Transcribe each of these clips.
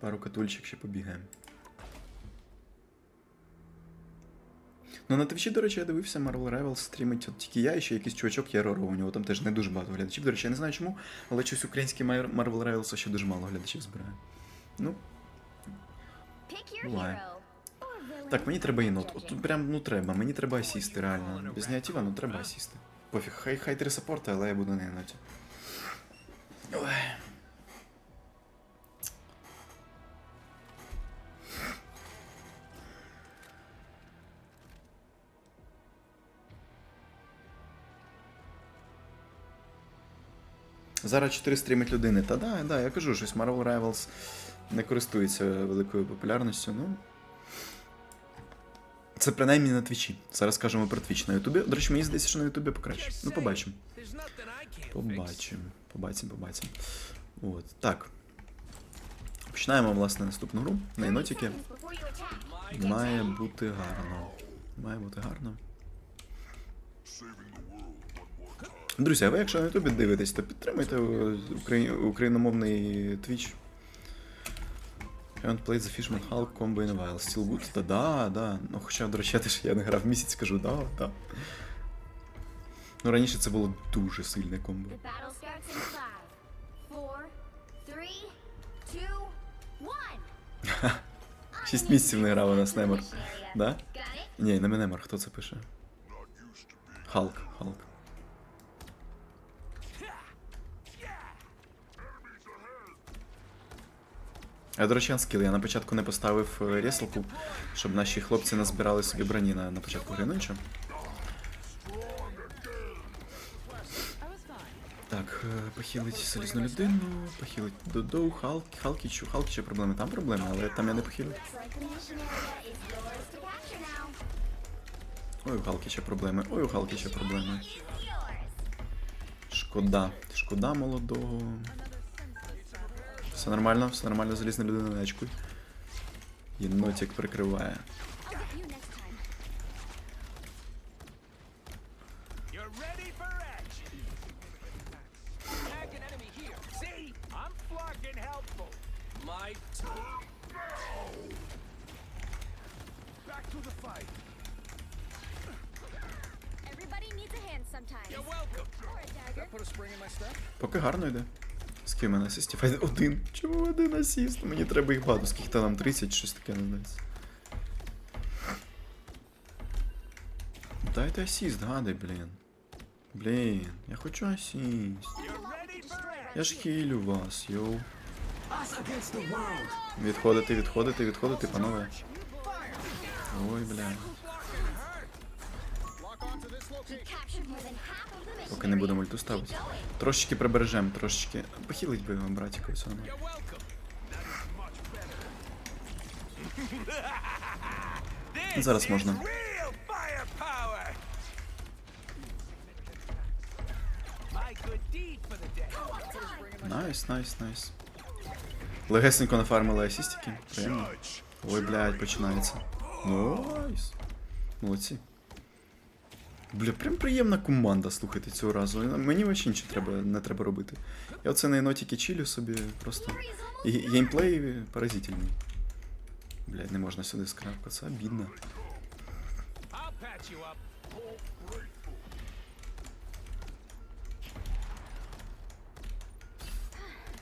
Пару катульчик ще побігаємо. Ну на твічі, до речі, я дивився Marvel Rivals стрімить от тільки я і ще якийсь чувачок Яроро. У нього там теж не дуже багато глядачів. До речі, я не знаю чому, але щось український Marvel Rivals ще дуже мало глядачів збирає. Ну, Буває. так, мені треба єнот. От тут прям ну треба, мені треба асісти, реально. Без неатива, ну треба асісти. Пофіг, хай хай три саппорти, але я буду на єноті. Ой. Зараз 4 стрімить людини. Та да, да, я кажу, щось Marvel Rivals не користується великою популярністю. Ну. Це принаймні на твічі. Зараз кажемо про твіч на Ютубі. До речі, мені здається, що на Ютубі покраще. Ну, побачимо. Побачимо. Побачимо, побачимо. От, так. Починаємо, власне, наступну гру. На attack. Має бути гарно. Має бути гарно. Друзі, а ви якщо на Ютубі дивитесь, то підтримайте украї... україномовний твіч. Haven't played the Fishman Hulk Combo in a while. Still good? Та да, да. Ну хоча, до речі, я теж я не грав місяць, кажу, да, да. Ну раніше це було дуже сильне комбо. Шість місяців не грав у нас Немор. Да? Ні, не Немор, хто це пише? Халк, Халк. А до речі, скіл, я на початку не поставив е, рєслку, щоб наші хлопці назбирали собі броні на, на початку гри, ну. Так, е, похилить залізну людину, похилить Додоу, Халк, Халкічу, Халкічу проблеми, там проблеми, але там я не похилю. Ой, у Халкіча проблеми, ой, у Халкіча проблеми. Шкода. Шкода молодого. Все нормально, все нормально, залізна людина не очкуй. Єнотик прикриває. I'll get you next time. You're ready for action. Tag an enemy here. See? I'm fucking helpful. My turn. Back to the fight. Everybody needs a hand sometimes. You're welcome. Or a dagger. Put a spring in my step. Поки гарно йде. Скільки в мене асистів? Ай, Один. Чому один асіст? Мені треба їх багато. Скільки там 30, щось таке не. Дайте асіст, гади, блін. Блін, я хочу асіст. Я ж хілю вас, йоу. Відходити, відходити, відходити, панове. Ой, бля. Поки не будемо ульту ставити. Трошечки прибережем, трошечки. Похилить би його, better. This Зараз можна. Найс, найс, найс. Легесенько нафармили асістики. Приємно. Ой, блядь, починається. Найс. Молодці. Бля, прям приємна команда, слухайте, цього разу. Мені взагалі нічого треба, не треба робити. Я оце на енотіки чилю собі просто. І геймплей поразительний. Блядь, не можна сюди скрапка, це обідно. I'll patch you up.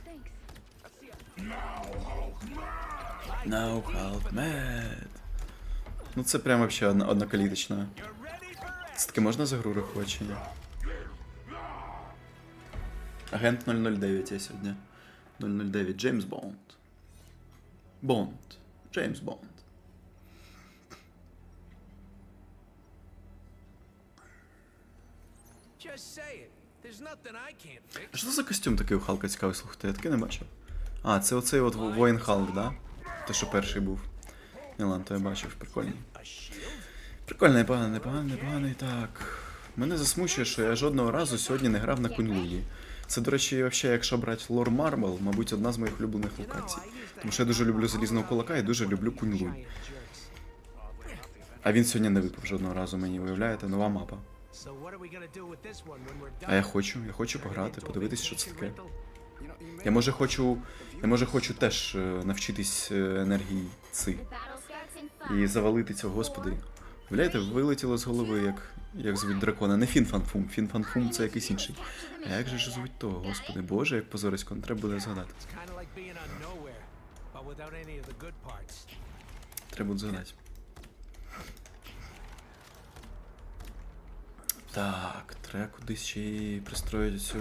Thanks. No Hulk mad. Ну це прям вообще однокаліточна. Action. Це таке можна за гру рахувати чи ні? Агент 009 я сьогодні. 009 Джеймс Бонд. Бонд. Джеймс Бонд. А що це за костюм такий у Халка цікавий, слухайте, я таки не бачив. А, це оцей от воїн Халк, да? Те, що перший був. Не ладно, то я бачив, прикольний. Прикольно, непоганий, непоганий, непоганий. Так. Мене засмучує, що я жодного разу сьогодні не грав на Кунь-Луї. Це, до речі, вообще, якщо брати Лор Марбл, мабуть, одна з моїх улюблених локацій. Тому що я дуже люблю залізного кулака і дуже люблю Кунь-Лунь. А він сьогодні не випав жодного разу, мені виявляєте, нова мапа. А я хочу, я хочу пограти, подивитись, що це таке. Я може хочу. Я може хочу теж е, навчитись е, енергії ци. І завалити цього, господи. Уявляєте, вилетіло з голови, як, як звуть дракона. Не Фінфанфум. Фінфанфум це якийсь інший. А як же ж звуть того, господи? Боже, як позорисько, не треба буде згадати. Треба буде згадати. Так, треба кудись ще й пристроїти цю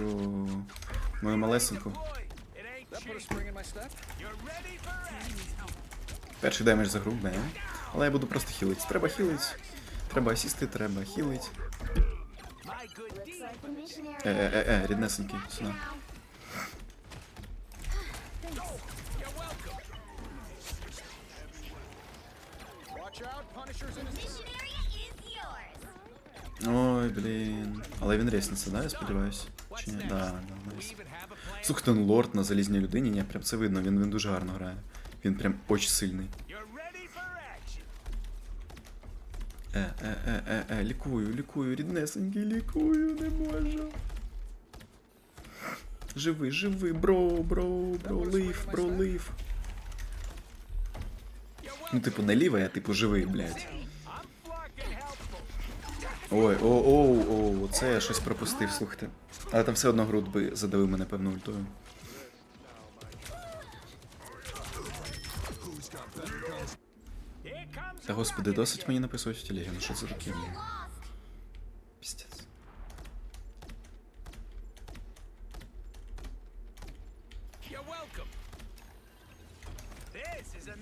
мою малесеньку. Перший демедж за гру, бем. Але я буду просто хілити. Треба хілити. Треба асісти, треба хілити. My good deed. Like the missionary. Е, е, е, е, ріднесенький, сюди. Ой, блін. Але він ресниться, да, я сподіваюся? Чи ні? Да, да, найс. Слухайте, ну лорд на залізній людині, ні, прям це видно, він, він дуже гарно грає. Він прям очень сильний. Е, е, е, е, е, лікую, лікую, ріднесенький, лікую, не можу. Живи, живи, бро, бро, бро, лив, бро, лив. Ну, типу, не лівий, а типу живий, блядь. Ой, о, о, о, о, це я щось пропустив, слухайте. Але там все одно груд би задавив мене певно ультою. Та господи, досить мені написувати в телегі, ну що це таке?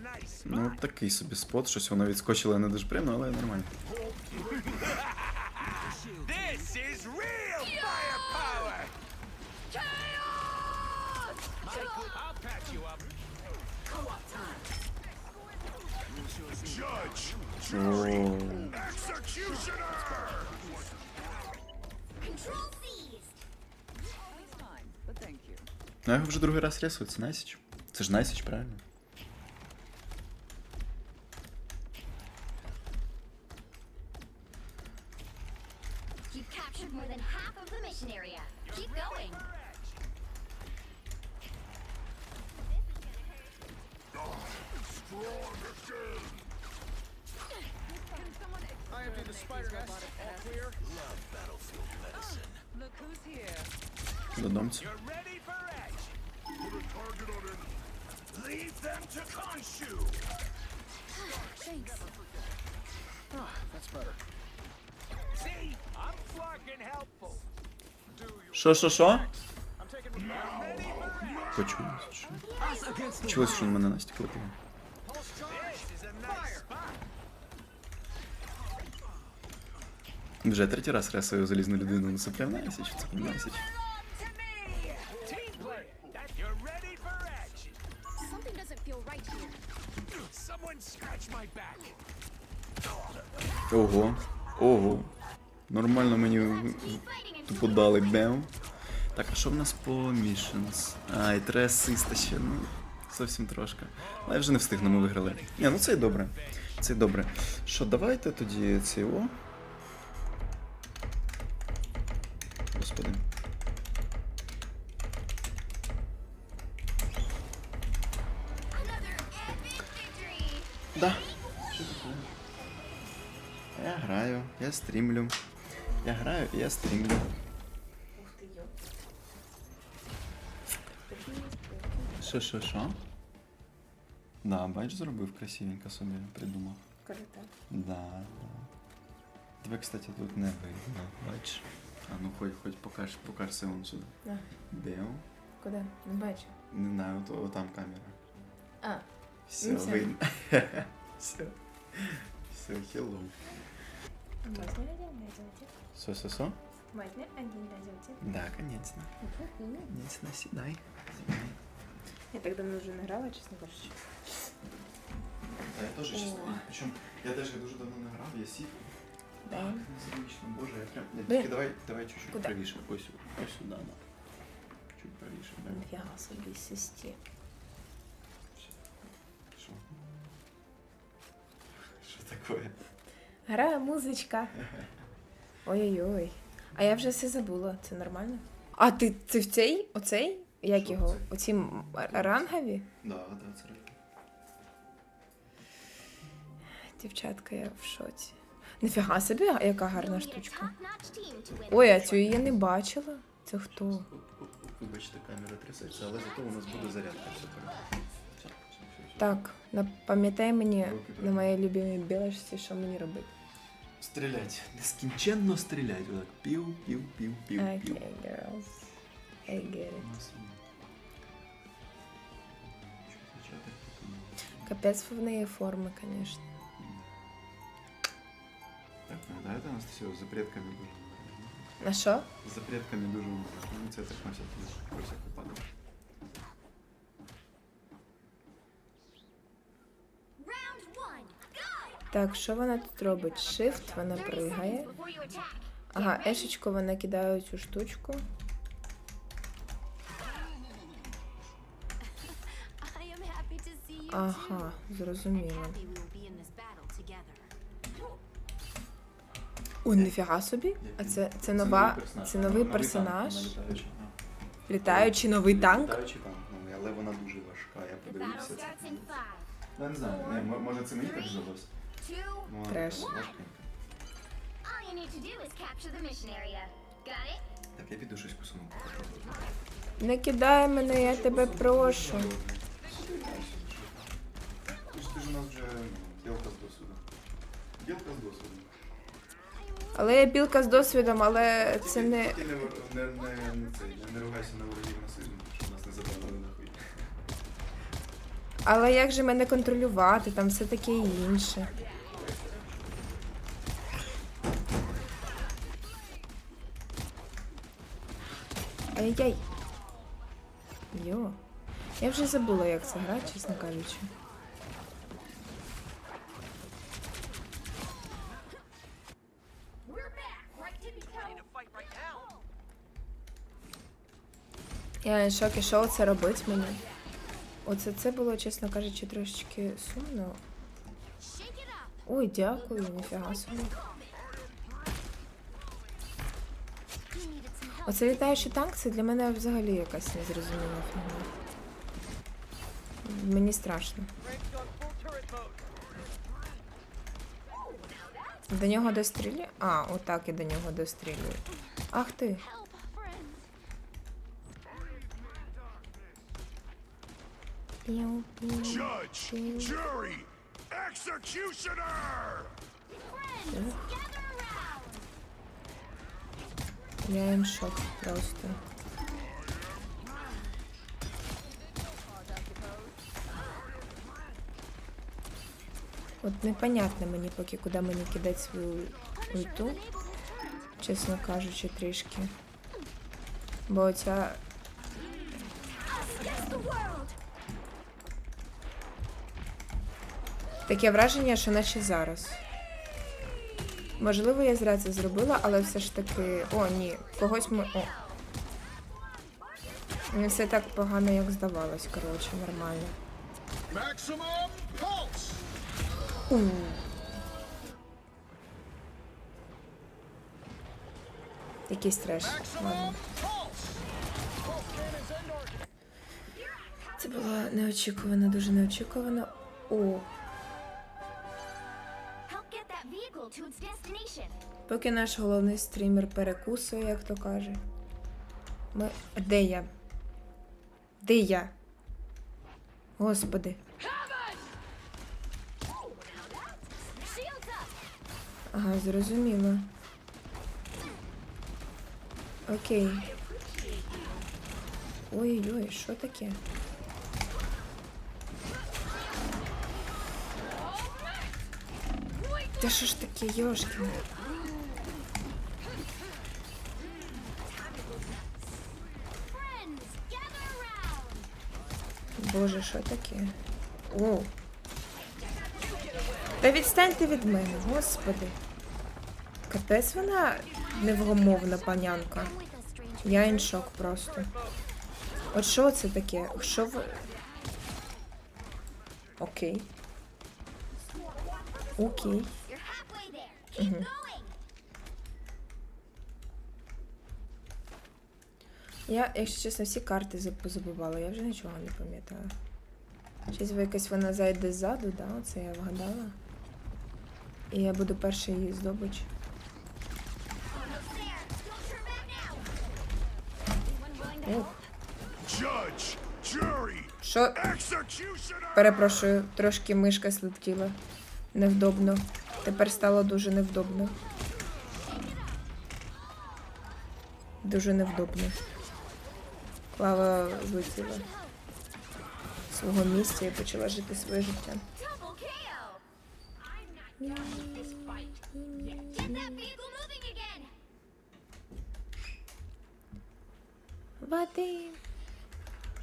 nice Ну, такий собі спот, щось воно відскочило не дуже приємно, але нормально. Seized. ну я вже другий раз рисую, це Найсіч. Це ж правильно? Him. Leave them to Khonshu. Thanks. Ah, that's better. See, I'm fucking helpful. Що, що, що? I'm taking. Почулось, що? Почулось, що він мене Настя кликав. Вже третій раз ресую залізну людину, ну це прям Найсіч, це прям back. Ого, ого. Нормально мені тупо дали бем. Так, а що в нас по мішенс? А, і треба асиста ще, ну, зовсім трошки. Але вже не встигну, ми виграли. Ні, ну це й добре. Це й добре. Що, давайте тоді цей стрімлю. Я граю і я стрімлю. Що, що, що? Да, бач, зробив красивенько собі, придумав. Круто. Да, да. Тебе, кстати, тут не видно, бач. А ну хоч, хоч покаж, покажся вон сюди. А, Де куди? Не бачу. Не знаю, то о, там камера. А, Все, Ну, все. видно. Все. Все, hello. Можно один дойдете? Все, все, все? Можно один дойдете? Да, конечно. Конечно, сідай. Сідай. Я так давно вже не грала, чесно кажучи. Я теж О. чесно. Причому я теж дуже давно не грав, я сів. Да. Так, незвично, боже, я прям. Ні, Блін. Тільки давай, давай чуть-чуть Куда? правіше. Ось, ось сюди, да. Чуть правіше, да. Ніфіга собі систі. Грає музичка. Ой-ой-ой. А я вже все забула, це нормально? А ти це в цей? Оцей? Як Що його? це? Оці м- рангові? Да, да, це реально. Дівчатка, я в шоці. Ніфіга собі, яка гарна штучка. Ой, а цю я не бачила. Це хто? Вибачте, камера трясеться, але зато у нас буде зарядка. Все. Так, напам'ятай мені на моїй любимій білочці, що мені робити. Стрілять. Нескінченно стрілять. Отак. Пів, пів, пів, пів, Окей, пів. girls. I get it. У нас є. Що зачати? Капець в неї форми, звісно. Так, нагадайте нас все, з запретками дуже. На що? З запретками дуже Ну, це так на всякий, про всяк випадок. Так, що вона тут робить? Shift, вона 30 пригає. Ага, ешечку вона кидає цю штучку. Ага, зрозуміло. Ой, ніфіга собі. А це, це нова, це новий персонаж. Літаючий новий танк. Літаючий танк, новий, але вона дуже важка, я подивився Ну, Я не знаю, може це мені так здалося. Two. Треш. така. All you need to do is capture the mission area. Got it? Так, я піду щось кусну. Не кидай мене, я тебе прошу. Ти ж ти ж у нас вже білка з досвіду. Білка з досвіду. Але я білка з досвідом, але це не. Не, вор- не, не, не, це, не, не ругайся на ворогів насильно, щоб нас не забрали нахуй. Але як же мене контролювати, там все таке інше. Ай-яй. Йо. Я вже забула, як це грати, чесно кажучи. Я в шокі, що це робить мені? Оце це було, чесно кажучи, трошечки сумно. Ой, дякую, ніфіга собі. Оце літаючий танк це для мене взагалі якась незрозуміла фігня. Мені страшно. До нього дострілює? А, отак і до нього дострілюю. Ах ти. Judge, jury, executioner! Friends, gather. Я їм шок просто. От непонятно мені поки куди мені кидати свою ульту, чесно кажучи, трішки. Бо world. таке враження, що наче зараз. Можливо, я зря це зробила, але все ж таки. О, ні, когось ми. О. Не все так погано, як здавалось, коротше, нормально. У. Якийсь треш. Ладно. Це було неочікувано, дуже неочікувано. О, поки наш головний стрімер перекусує, як то каже. Ми. Де я? Де я? Господи. Ага, зрозуміло. Окей. Ой-ой, що таке? Та що ж таке, around. Боже, що таке? О. Та відстаньте від мене, господи. Капець вона невгомовна панянка. Я іншок просто. От що це таке? Що ви. Окей. Окей. Я, якщо чесно, всі карти заб- позабивала, я вже нічого не пам'ятаю. Щось якась вона зайде ззаду, да? Оце я вгадала. І я буду перший її здобич. Що? Перепрошую, трошки мишка слетіла. Невдобно. Тепер стало дуже невдобно. Дуже невдобно. Клава вилетіла з свого місця і почала жити своє життя. Double KO. I'm not done with this fight yet. Get that vehicle moving again. Вадим.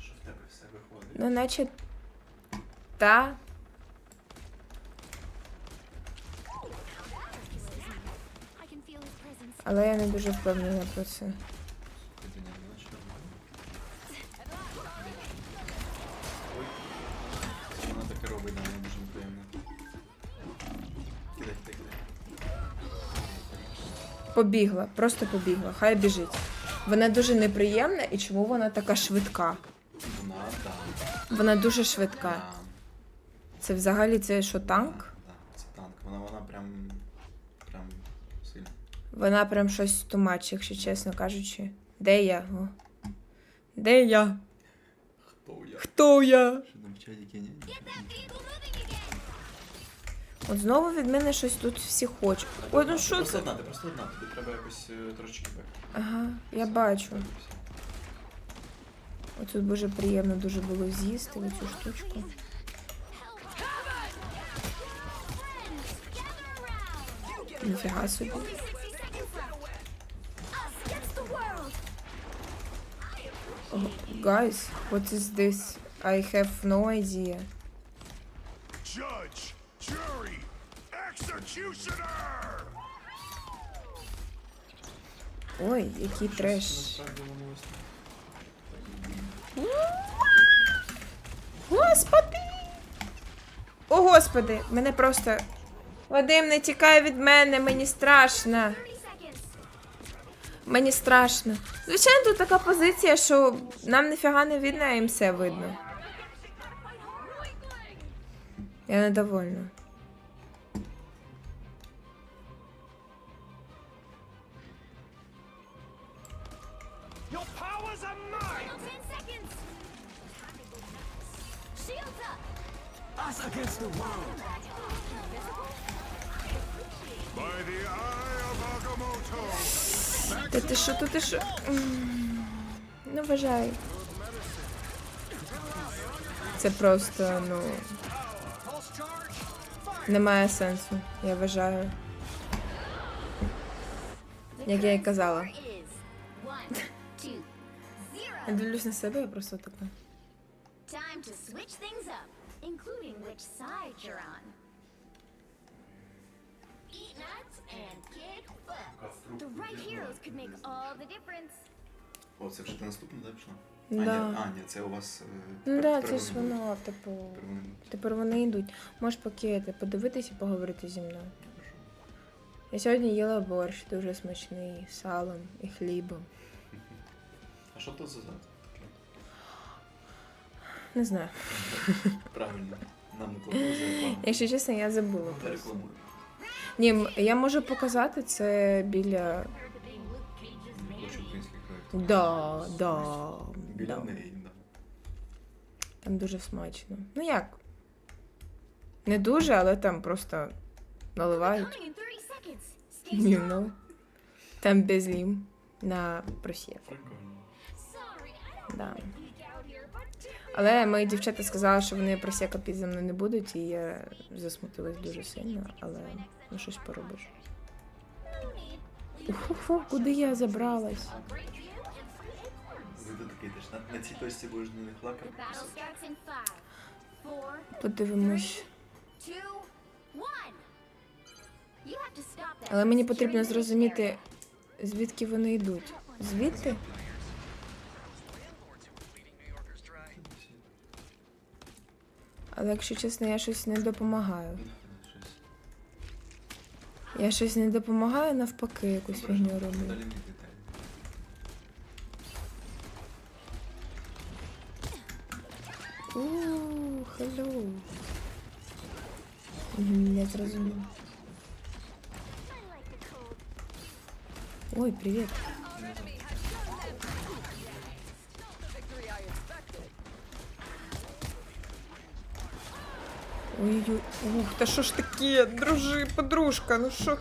Що в тебе все виходить? Ну, наче та. I can feel his presence. Але я не дуже впевнена про це. Вона таке робить, мені дуже неприємно. Кидай, кидай, кидай. Побігла, просто побігла. Хай біжить. Вона дуже неприємна і чому вона така швидка? Вона, да. Вона дуже швидка. Це взагалі це що танк? да, це танк. Вона, вона прям, прям сильна. Вона прям щось тумач, якщо чесно кажучи. Де я? О. Де я? Хто я? Хто я? Що там в чаті ні? Get that vehicle moving again. От знову від мене щось тут всі хочуть. Ой, ну що Просто це? одна, ти просто одна, тобі треба якось е, трошечки бек. Ага, я бачу. Оцю дуже приємно дуже було з'їсти оцю штучку. Ніфіга собі. Guys, what is this? I have no idea. Judge, jury, executioner! Ой, який треш. Господи! О, господи, мене просто. Вадим, не тікай від мене, мені страшно. Мені страшно. Звичайно, тут така позиція, що нам ніфіга не видно, а їм все видно. Я недовольна. Ну. Це просто, ну. Немає сенсу, я вважаю. Як я і казала. Is one, two, Я zero. дивлюсь на себе, я просто така. Time to switch things up, including which side you're on. Eat nuts and kick butt. The right heroes could make all the difference. О, це вже ти наступна, да, пішла? Да. А, ні, а, ні, це у вас... е, Ну тепер- тепер це ж вони будуть. воно, типу. Тепер вони будуть. Тепер вони йдуть. Можеш поки ти подивитися і поговорити зі мною. Я сьогодні їла борщ дуже смачний, з салом і хлібом. А що то за зад? Не знаю. Правильно. Нам не платили за рекламу. Якщо чесно, я забула Та просто. рекламуємо. Ні, м- я можу показати це біля. Да, да. Біля да. неї, да. Там дуже смачно. Ну як? Не дуже, але там просто наливають. Coming in 30 seconds. Stay You know. Там без лім на. Прикольно. Don't Да. Але мої дівчата сказали, що вони просека під мною не будуть, і я засмутилась дуже сильно, але ну щось поробиш. Уху, куди я забралась? Тут такий теж на, на цій точці будеш на них four, Подивимось. Але мені потрібно зрозуміти, звідки вони йдуть. Звідти? Але якщо чесно, я щось не допомагаю. Я щось не допомагаю, навпаки, якусь фігню роблю. Далі мені деталі. Hello. Я зрозумів. Ой, привіт. Ой-ой, ух, та що ж таке, дружи, подружка, ну що?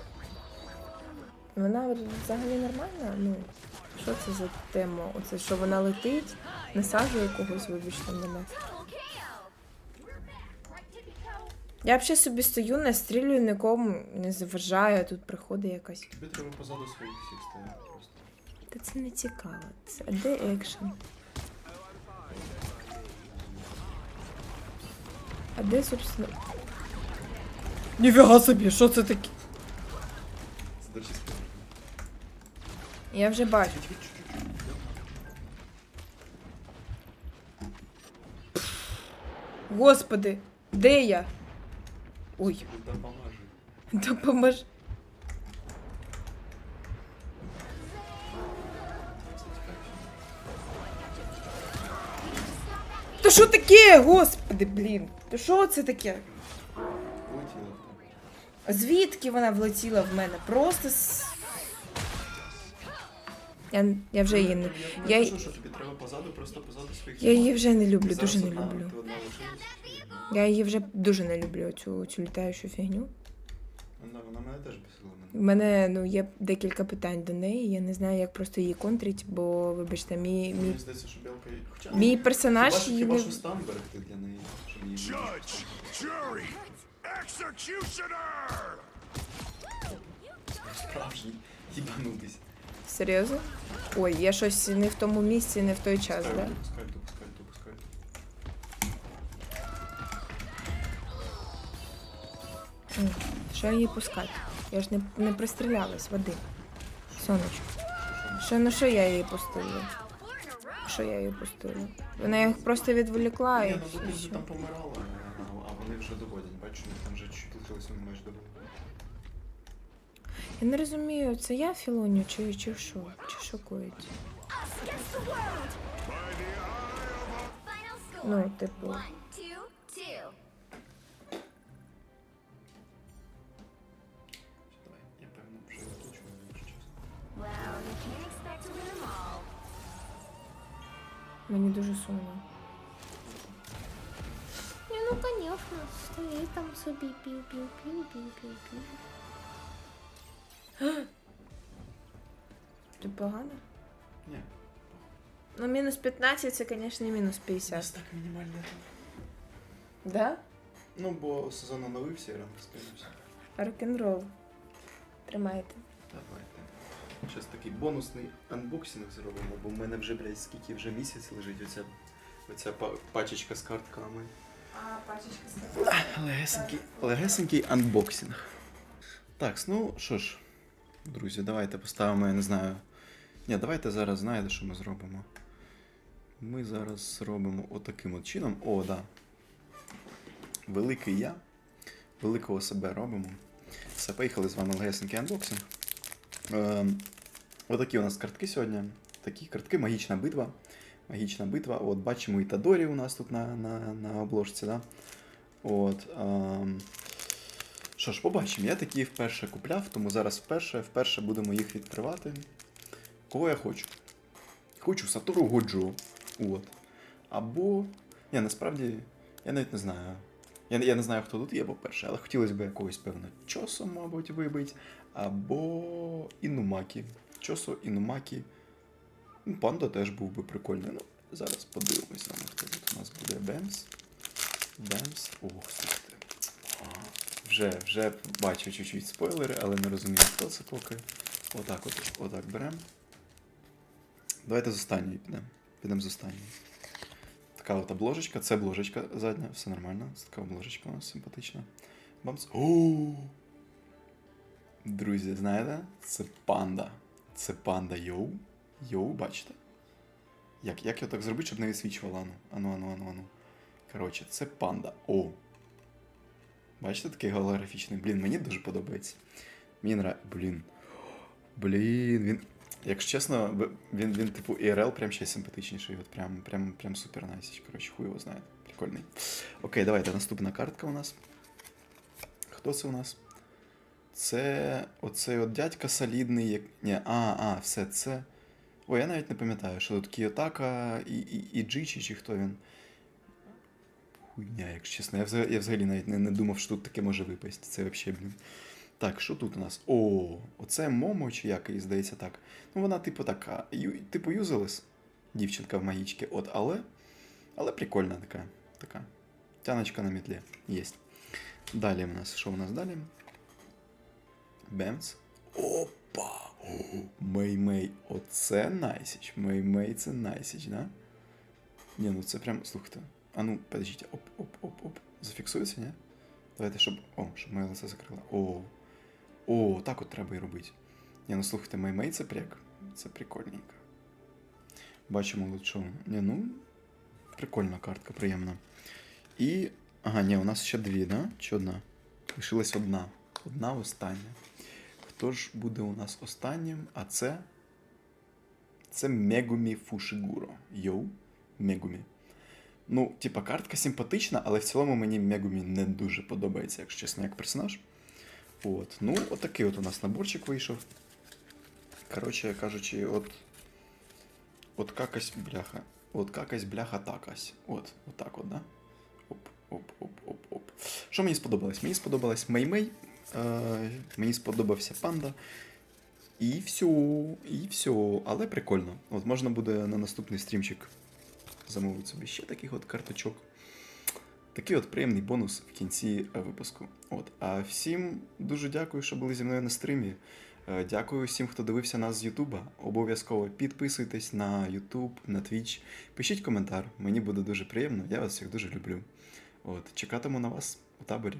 Вона взагалі нормальна? Ну, що це за тема? Оце що вона летить, насаджує когось, вибачте мене. Я взагалі собі стою, настрілюю, нікому не заважаю, а тут приходить якась. Тобі треба позаду своїх всіх стояти просто. Та це не цікаво. Це а де екшен? А де, собственно. Ніфіга собі, що це таке? Задачі спину. Я вже бачу. Господи, де я? Ой, Допоможи. Допоможи. Та що таке, господи, блін? Та що це таке? Влетіла. Звідки вона влетіла в мене? Просто з... Я, я вже її не. Я Я, кажу, що тобі треба позаду, просто позаду своїх. я її вже не люблю, дуже не люблю. Я її вже дуже не люблю, цю, цю літаючу фігню. Вона, вона мене теж бісила. У Мене. ну, є декілька питань до неї. Я не знаю, як просто її контрить, бо, вибачте, мій, мій, здається, що білка... Хоча... мій персонаж Хіба, її хіба що стан берегти для неї, щоб її... Judge, jury, executioner! Справжній. Їбанутись. Серйозно? Ой, я щось не в тому місці, не в той час, Пускай, да? Що її пускати? Я ж не, не пристрілялась, Вадим. Сонечко. Що, ну що я її пустила? Що я її пустила? Вона їх просто відволікла Ні, і ну все. там помирала, а, вони вже доводять. Бачу, там вже вони майже доводять. Я не розумію, це я філоню чи, чи що? Чи що коїться? Us against the world. Final score. Ну, типу. One, two, two. Давай, я певно вже закінчую, якщо чесно. Well, you can't expect to win them all. Мені дуже сумно. Ні, ну конечно, стоїть там собі пів Ти погано? Ні. Ну, мінус 15 це, звісно, мінус 50. так мінімальне. Да? Ну, бо сезон оновився і ранг спинився. Рок-н-рол. Тримайте. Давайте. Зараз такий бонусний анбоксинг зробимо, бо в мене вже, блядь, скільки вже місяць лежить оця, оця па- пачечка з картками. А, пачечка Легесенький, легесенький анбоксинг. Так, ну що ж, друзі, давайте поставимо, я не знаю. Ні, давайте зараз знаєте, що ми зробимо. Ми зараз зробимо отаким от чином. О, да. Великий я. Великого себе робимо. Все, поїхали з вами легесенький анбоксинг. Ем, отакі у нас картки сьогодні. Такі картки, магічна битва. Магічна битва. От бачимо і Тадорі у нас тут на, на, на обложці, да? От. ем, Що ж, побачимо. Я такі вперше купляв, тому зараз вперше, вперше будемо їх відкривати. Кого я хочу? Хочу Сатору Годжо. От. Або. Ні, насправді, я навіть не знаю. Я, я не знаю, хто тут є, по-перше, але хотілося б якогось, певно, чосу, мабуть, вибити. Або Інумакі. Чосу, Інумакі. Ну, Панда теж був би прикольний. Ну, зараз подивимось хто тут у нас буде. Бемс. Бемс. Ох, слухайте. Вже, вже бачу чуть-чуть спойлери, але не розумію, хто це поки. Отак от, отак беремо. Давайте з останньої підемо. Підемо з останньої. Така от обложечка, це обложечка задня, все нормально. Це така обложечка у нас симпатична. Бамс. О! Друзі, знаєте, це панда. Це панда йоу. Йоу, бачите? Як, як його так зробити, щоб не висвічувало? Ану, ану, ану, ану, ану. Коротше, це панда. О. Бачите, такий голографічний. Блін, мені дуже подобається. Мені нрав... Блін. Блін, він. Якщо чесно, він, він типу IRL прям ще симпатичніший. От прям, прям, прям супер найсіч. Коротше, хуй його знає. Прикольний. Окей, давайте наступна картка у нас. Хто це у нас? Це оцей от дядька солідний, як. Ні, а, а, все це. Ой, я навіть не пам'ятаю, що тут Кіотака і, і, і Джичі, чи хто він. Хуйня, якщо чесно. Я взагалі, я взагалі навіть не, не думав, що тут таке може випасть. Це взагалі, блін. Так, що тут у нас? О, оце Момо, чи як її здається так. Ну, вона, типу, така, ю, типу, юзалес, дівчинка в магічці, от, але. Але прикольна така. така. Тяночка на метлі. Єсть. Далі у нас. Що у нас далі? Бемц. Опа! Мей-мей. Оце найсіч. Мей-мей це найсіч, да? Ні, ну це прям, слухайте. А ну, подождіть, оп, оп, оп, оп. Зафіксується, ні? Давайте, щоб. О, щоб моє лице закрило. О. О, так от треба і робити. Ні, ну слухайте, мей-мей це прик. Це прикольненько. Бачимо лучу. Ні, ну. Прикольна картка, приємна. І. Ага, ні, у нас ще дві, да? Чи одна? Лишилась одна. Одна остання. Хто ж буде у нас останнім? А це. Це Мегумі Фушигуро. Йоу, Мегумі. Ну, типа, картка симпатична, але в цілому мені Мегумі не дуже подобається, якщо чесно, як персонаж. От. Ну, отакий от у нас наборчик вийшов. Коротше кажучи, от. От какась бляха. От какась бляха такась. От, от, да? Оп, оп, оп, оп, оп. Що мені сподобалось? Мені сподобалась Мей-Мей, е, мені сподобався панда. І все, і все. Але прикольно. От можна буде на наступний стрімчик замовити собі ще таких от карточок. Такий от приємний бонус в кінці е, випуску. От. А всім дуже дякую, що були зі мною на стрімі. Е, Дякую всім, хто дивився нас з Ютуба. Обов'язково підписуйтесь на Ютуб, на Твіч. Пишіть коментар, мені буде дуже приємно. Я вас всіх дуже люблю. От, чекатиму на вас у таборі.